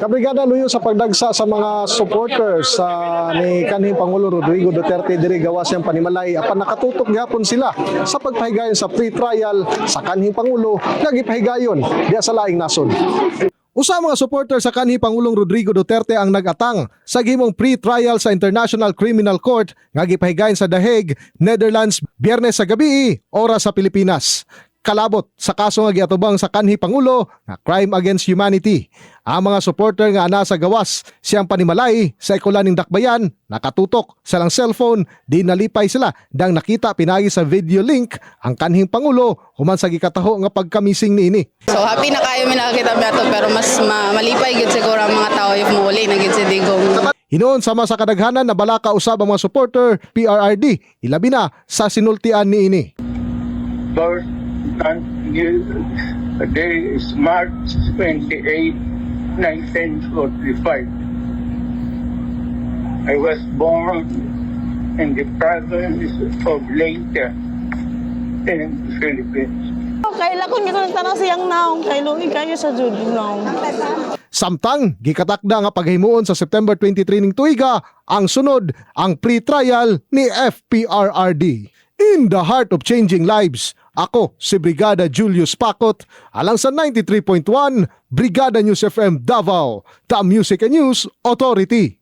Kabrigada luyo sa pagdagsa sa mga supporters sa ni kanhing Pangulo Rodrigo Duterte diri gawas siyang panimalay apan nakatutok gyapon sila sa pagpahigayon sa free trial sa kanhing Pangulo nga gipahigayon diya sa laing nasod. Usa mga supporter sa kanhi Pangulong Rodrigo Duterte ang nagatang sa gimong pre-trial sa International Criminal Court nga gipahigayon sa The Hague, Netherlands, Biyernes sa gabi, oras sa Pilipinas. Kalabot sa kaso nga giatubang sa kanhi Pangulo nga crime against humanity. Ang mga supporter nga ana sa gawas siyang panimalay sa ikulaning dakbayan nakatutok sa lang cellphone di nalipay sila dang nakita pinagi sa video link ang kanhing Pangulo human sa gikataho nga pagkamising niini. So happy na kayo may nakakita mi ato pero mas ma- malipay gid siguro ang mga tao if muuli na gid si Digong. Hinoon sama sa kadaghanan na balaka usab ang mga supporter PRRD ilabi na sa sinultian niini. year, the day is March 28, 1945. I was born in the province of Leyte in the Philippines. Kaila ko nito ng tanong siyang naong, kailo kayo sa naong. Samtang gikatakda nga paghimuon sa September 23 ning tuiga ang sunod ang pre-trial ni FPRRD. In the heart of changing lives, ako si Brigada Julius Pakot alang sa 93.1 Brigada News FM Davao, the Music and News Authority.